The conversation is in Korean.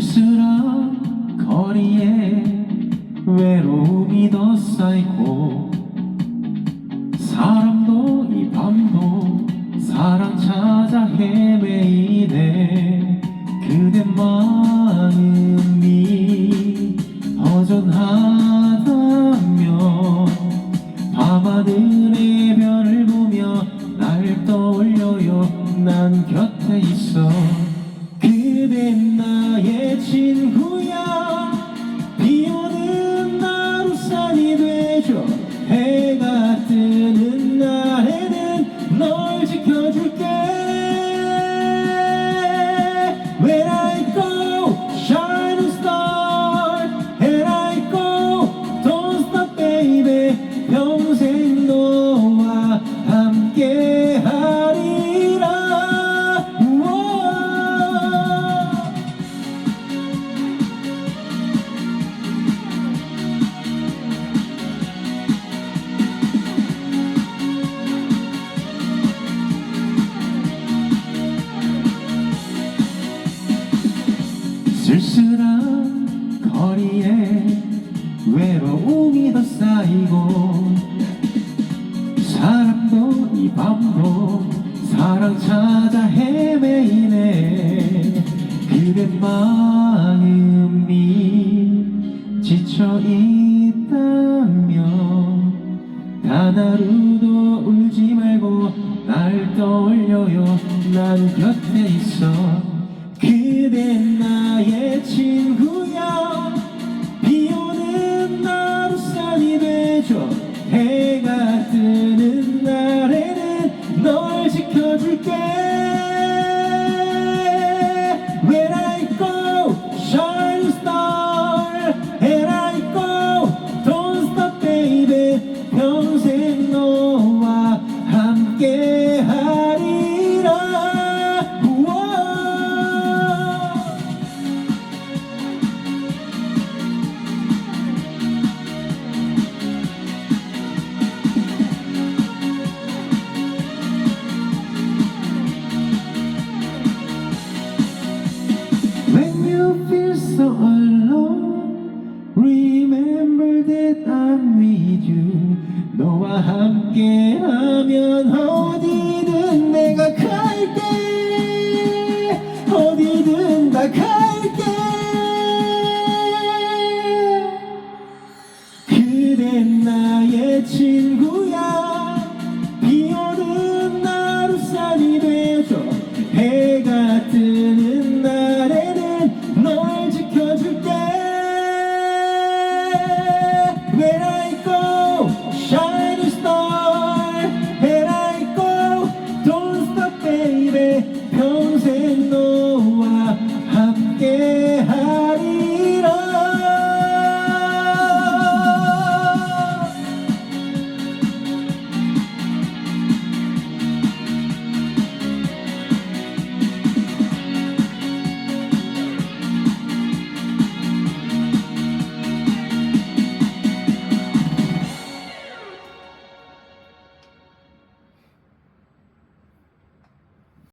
쓸쓸한 거리에 외로움이 더 쌓이고 사람도 이 밤도 사랑 찾아 헤매이네. 그대 마음이 허전하다면 밤하늘 쓸쓸한 거리에 외로움이 더 쌓이고 사람도 이 밤도 사랑 찾아 헤매이네 그대 마음이 지쳐 있다면 단 하루도 울지 말고 날 떠올려요. 난 곁에 있어 그대 나의 친구야 비오는 날 우산이 되죠. 해가 뜨 주 너와 함께하면 어디든 내가 갈게. 어디든 다 갈게. 그댄 나의 친구